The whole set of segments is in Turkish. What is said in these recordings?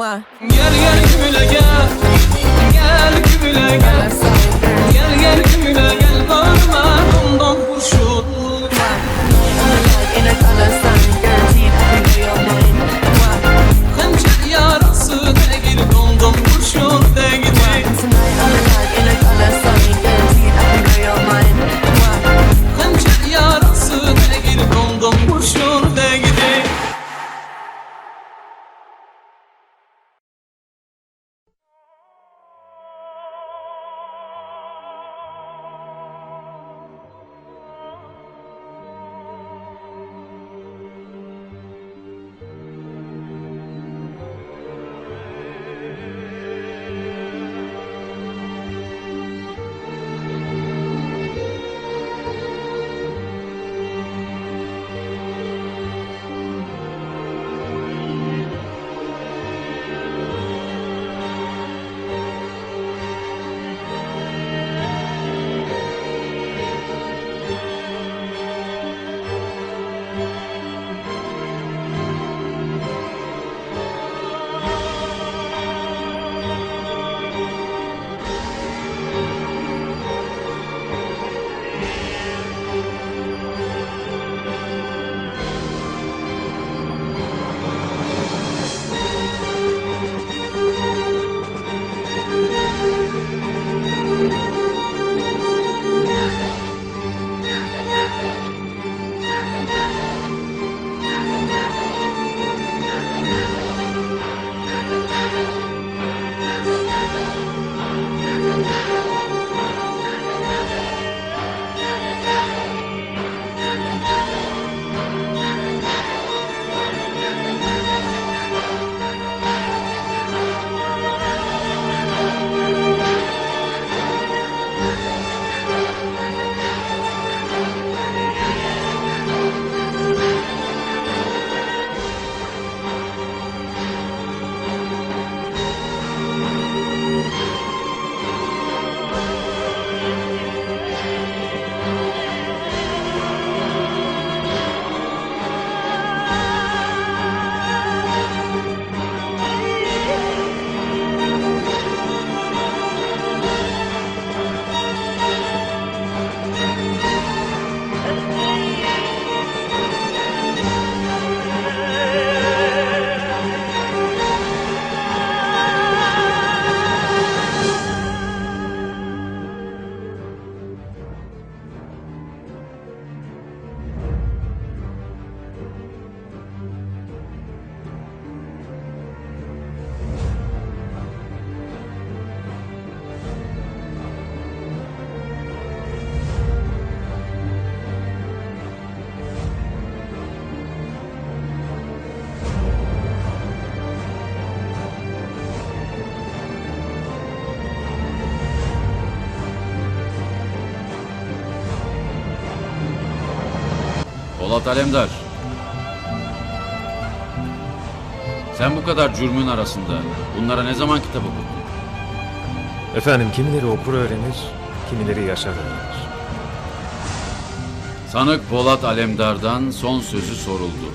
unutma. Gel gel güle gel. Polat Alemdar. Sen bu kadar cürmün arasında bunlara ne zaman kitap okudun? Efendim kimileri okur öğrenir, kimileri yaşar öğrenir. Sanık Polat Alemdar'dan son sözü soruldu.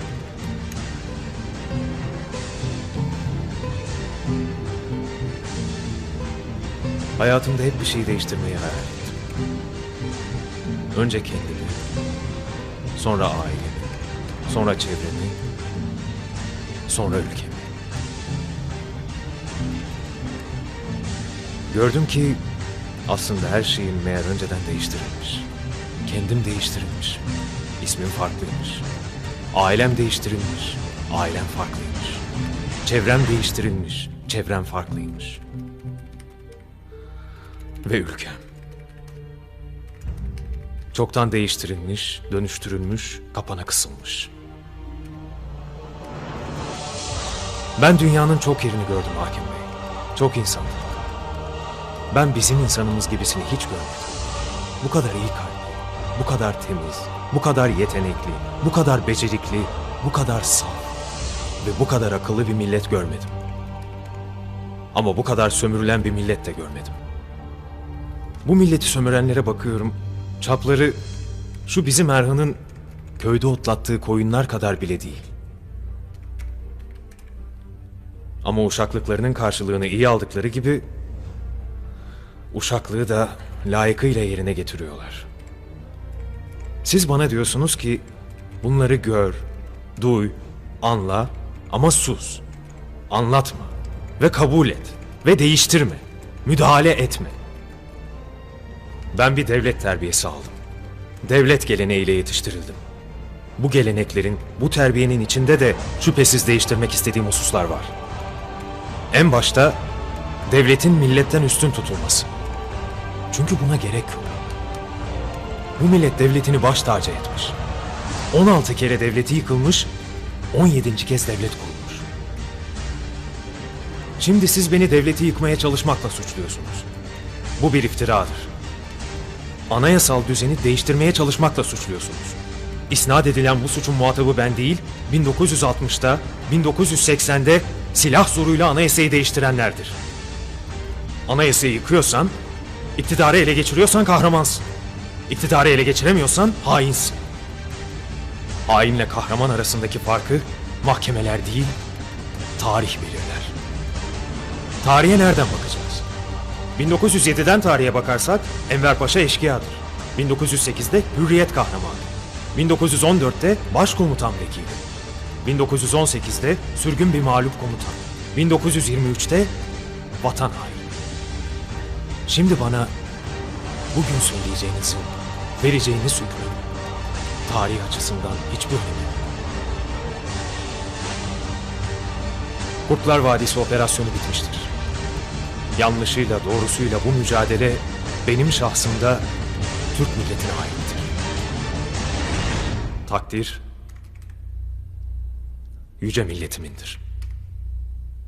Hayatımda hep bir şey değiştirmeyi hayal ettim. Önce kendimi, sonra ailemi, sonra çevremi, sonra ülkemi. Gördüm ki aslında her şeyim meğer önceden değiştirilmiş. Kendim değiştirilmiş. İsmim farklıymış. Ailem değiştirilmiş. Ailem farklıymış. Çevrem değiştirilmiş. Çevrem farklıymış. Ve ülkem. Çoktan değiştirilmiş, dönüştürülmüş, kapana kısılmış. Ben dünyanın çok yerini gördüm Hakim Bey. Çok insanlık. Ben bizim insanımız gibisini hiç görmedim. Bu kadar iyi kalpli, bu kadar temiz, bu kadar yetenekli, bu kadar becerikli, bu kadar saf ve bu kadar akıllı bir millet görmedim. Ama bu kadar sömürülen bir millet de görmedim. Bu milleti sömürenlere bakıyorum. Çapları şu bizim Erhan'ın köyde otlattığı koyunlar kadar bile değil. Ama uşaklıklarının karşılığını iyi aldıkları gibi uşaklığı da layıkıyla yerine getiriyorlar. Siz bana diyorsunuz ki bunları gör, duy, anla ama sus. Anlatma ve kabul et ve değiştirme. Müdahale etme. Ben bir devlet terbiyesi aldım. Devlet geleneğiyle yetiştirildim. Bu geleneklerin, bu terbiyenin içinde de şüphesiz değiştirmek istediğim hususlar var. En başta devletin milletten üstün tutulması. Çünkü buna gerek yok. Bu millet devletini baş tacı etmiş. 16 kere devleti yıkılmış, 17. kez devlet kurulmuş. Şimdi siz beni devleti yıkmaya çalışmakla suçluyorsunuz. Bu bir iftiradır. Anayasal düzeni değiştirmeye çalışmakla suçluyorsunuz. İsnat edilen bu suçun muhatabı ben değil, 1960'da, 1980'de silah zoruyla anayasayı değiştirenlerdir. Anayasayı yıkıyorsan, iktidarı ele geçiriyorsan kahramansın. İktidarı ele geçiremiyorsan hainsin. Hainle kahraman arasındaki farkı mahkemeler değil, tarih belirler. Tarihe nereden bakacağız? 1907'den tarihe bakarsak Enver Paşa eşkıyadır. 1908'de Hürriyet kahramanı. 1914'te başkomutan vekili. 1918'de sürgün bir mağlup komutan. 1923'te vatan haini. Şimdi bana bugün söyleyeceğinizi, vereceğiniz hükmün tarih açısından hiçbir önemi yok. Kurtlar Vadisi operasyonu bitmiştir. Yanlışıyla doğrusuyla bu mücadele benim şahsımda Türk milletine aittir. Takdir yüce milletimindir.